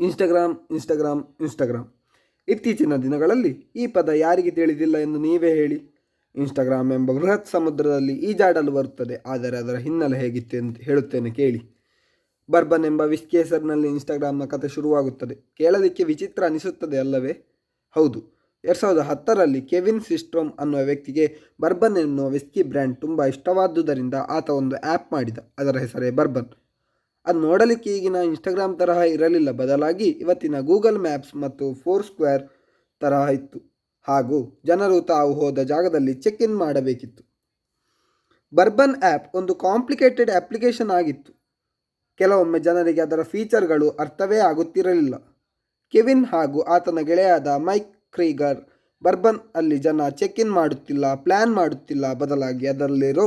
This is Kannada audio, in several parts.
ಇನ್ಸ್ಟಾಗ್ರಾಮ್ ಇನ್ಸ್ಟಾಗ್ರಾಮ್ ಇನ್ಸ್ಟಾಗ್ರಾಮ್ ಇತ್ತೀಚಿನ ದಿನಗಳಲ್ಲಿ ಈ ಪದ ಯಾರಿಗೆ ತಿಳಿದಿಲ್ಲ ಎಂದು ನೀವೇ ಹೇಳಿ. ಇನ್ಸ್ಟಾಗ್ರಾಮ್ ಎಂಬ ಬೃಹತ್ ಸಮುದ್ರದಲ್ಲಿ ಈಜಾಡಲು ಬರುತ್ತದೆ. ಆದರೆ ಅದರ ಹಿನ್ನೆಲೆ ಹೇಗಿತ್ತು ಎಂದು ಹೇಳುತ್ತೇನೆ ಕೇಳಿ. ಬರ್ಬನ್ ಎಂಬ ವಿಸ್ಕಿ ಹೆಸರಿನಲ್ಲಿ ಇನ್ಸ್ಟಾಗ್ರಾಮ್ನ ಕತೆ ಶುರುವಾಗುತ್ತದೆ. ಕೇಳೋದಕ್ಕೆ ವಿಚಿತ್ರ ಅನಿಸುತ್ತದೆ ಅಲ್ಲವೇ? ಹೌದು. ಎರಡು ಸಾವಿರದ ಹತ್ತರಲ್ಲಿ ಕೆವಿನ್ ಸಿಸ್ಟ್ರೋಮ್ ಅನ್ನುವ ವ್ಯಕ್ತಿಗೆ ಬರ್ಬನ್ ಎನ್ನುವ ವಿಸ್ಕಿ ಬ್ರ್ಯಾಂಡ್ ತುಂಬ ಇಷ್ಟವಾದುದರಿಂದ ಆತ ಒಂದು ಆ್ಯಪ್ ಮಾಡಿದ. ಅದರ ಹೆಸರೇ ಬರ್ಬನ್. ಅದು ನೋಡಲಿಕ್ಕೆ ಈಗಿನ ಇನ್ಸ್ಟಾಗ್ರಾಮ್ ತರಹ ಇರಲಿಲ್ಲ. ಬದಲಾಗಿ ಇವತ್ತಿನ ಗೂಗಲ್ ಮ್ಯಾಪ್ಸ್ ಮತ್ತು ಫೋರ್ ಸ್ಕ್ವೇರ್ ತರಹ ಇತ್ತು. ಹಾಗೂ ಜನರು ತಾವು ಹೋದ ಜಾಗದಲ್ಲಿ ಚೆಕ್ ಇನ್ ಮಾಡಬೇಕಿತ್ತು. ಬರ್ಬನ್ ಆ್ಯಪ್ ಒಂದು ಕಾಂಪ್ಲಿಕೇಟೆಡ್ ಅಪ್ಲಿಕೇಶನ್ ಆಗಿತ್ತು. ಕೆಲವೊಮ್ಮೆ ಜನರಿಗೆ ಅದರ ಫೀಚರ್ಗಳು ಅರ್ಥವೇ ಆಗುತ್ತಿರಲಿಲ್ಲ. ಕೆವಿನ್ ಹಾಗೂ ಆತನ ಗೆಳೆಯಾದ ಮೈಕ್ ಕ್ರೀಗರ್ ಬರ್ಬನ್ ಅಲ್ಲಿ ಜನ ಚೆಕ್ ಇನ್ ಮಾಡುತ್ತಿಲ್ಲ ಪ್ಲ್ಯಾನ್ ಮಾಡುತ್ತಿಲ್ಲ. ಬದಲಾಗಿ ಅದರಲ್ಲಿರೋ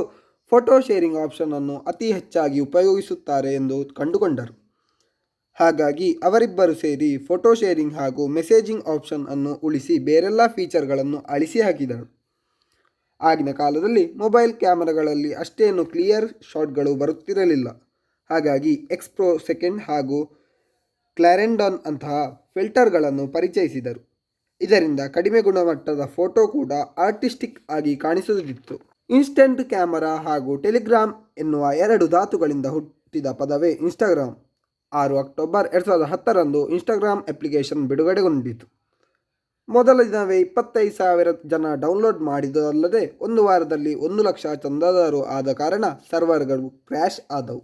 ಫೋಟೋ ಶೇರಿಂಗ್ ಆಪ್ಷನನ್ನು ಅತಿ ಹೆಚ್ಚಾಗಿ ಉಪಯೋಗಿಸುತ್ತಾರೆ ಎಂದು ಕಂಡುಕೊಂಡರು. ಹಾಗಾಗಿ ಅವರಿಬ್ಬರು ಸೇರಿ ಫೋಟೋ ಶೇರಿಂಗ್ ಹಾಗೂ ಮೆಸೇಜಿಂಗ್ ಆಪ್ಷನ್ ಅನ್ನು ಉಳಿಸಿ ಬೇರೆಲ್ಲ ಫೀಚರ್ಗಳನ್ನು ಅಳಿಸಿ ಹಾಕಿದರು. ಆಗಿನ ಕಾಲದಲ್ಲಿ ಮೊಬೈಲ್ ಕ್ಯಾಮರಾಗಳಲ್ಲಿ ಅಷ್ಟೇನು ಕ್ಲಿಯರ್ ಶಾಟ್ಗಳು ಬರುತ್ತಿರಲಿಲ್ಲ. ಹಾಗಾಗಿ ಎಕ್ಸ್ಪ್ರೋ ಸೆಕೆಂಡ್ ಹಾಗೂ ಕ್ಲಾರೆಂಡಾನ್ ಅಂತಹ ಫಿಲ್ಟರ್ಗಳನ್ನು ಪರಿಚಯಿಸಿದರು. ಇದರಿಂದ ಕಡಿಮೆ ಗುಣಮಟ್ಟದ ಫೋಟೋ ಕೂಡ ಆರ್ಟಿಸ್ಟಿಕ್ ಆಗಿ ಕಾಣಿಸುತ್ತಿತ್ತು ಇನ್ಸ್ಟೆಂಟ್ ಕ್ಯಾಮರಾ ಹಾಗೂ ಟೆಲಿಗ್ರಾಮ್ ಎನ್ನುವ ಎರಡು ಧಾತುಗಳಿಂದ ಹುಟ್ಟಿದ ಪದವೇ ಇನ್ಸ್ಟಾಗ್ರಾಮ್. ಆರು ಅಕ್ಟೋಬರ್ ಎರಡು ಸಾವಿರದ ಹತ್ತರಂದು ಇನ್ಸ್ಟಾಗ್ರಾಮ್ ಅಪ್ಲಿಕೇಶನ್ ಬಿಡುಗಡೆಗೊಂಡಿತು. ಮೊದಲ ದಿನವೇ ಇಪ್ಪತ್ತೈದು ಸಾವಿರ ಜನ ಡೌನ್ಲೋಡ್ ಮಾಡಿದಲ್ಲದೆ ಒಂದು ವಾರದಲ್ಲಿ ಒಂದು ಲಕ್ಷ ಚಂದಾದಾರರು ಆದ ಕಾರಣ ಸರ್ವರ್ಗಳು ಕ್ರ್ಯಾಶ್ ಆದವು.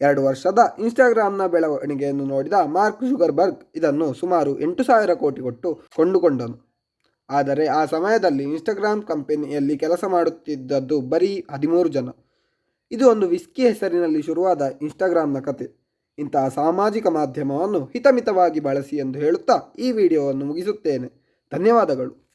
ಎರಡು ವರ್ಷದ ಇನ್ಸ್ಟಾಗ್ರಾಮ್ನ ಬೆಳವಣಿಗೆಯನ್ನು ನೋಡಿದ ಮಾರ್ಕ್ ಶುಗರ್ಬರ್ಗ್ ಇದನ್ನು ಸುಮಾರು ಎಂಟು ಸಾವಿರ ಕೋಟಿ ಕೊಟ್ಟು ಕೊಂಡುಕೊಂಡನು. ಆದರೆ ಆ ಸಮಯದಲ್ಲಿ ಇನ್ಸ್ಟಾಗ್ರಾಮ್ ಕಂಪನಿಯಲ್ಲಿ ಕೆಲಸ ಮಾಡುತ್ತಿದ್ದದ್ದು ಬರೀ ಹದಿಮೂರು ಜನ. ಇದು ಒಂದು ವಿಸ್ಕಿ ಹೆಸರಿನಲ್ಲಿ ಶುರುವಾದ ಇನ್ಸ್ಟಾಗ್ರಾಮ್ನ ಕತೆ. ಇಂತಹ ಸಾಮಾಜಿಕ ಮಾಧ್ಯಮವನ್ನು ಹಿತಮಿತವಾಗಿ ಬಳಸಿ ಎಂದು ಹೇಳುತ್ತಾ ಈ ವಿಡಿಯೋವನ್ನು ಮುಗಿಸುತ್ತೇನೆ. ಧನ್ಯವಾದಗಳು.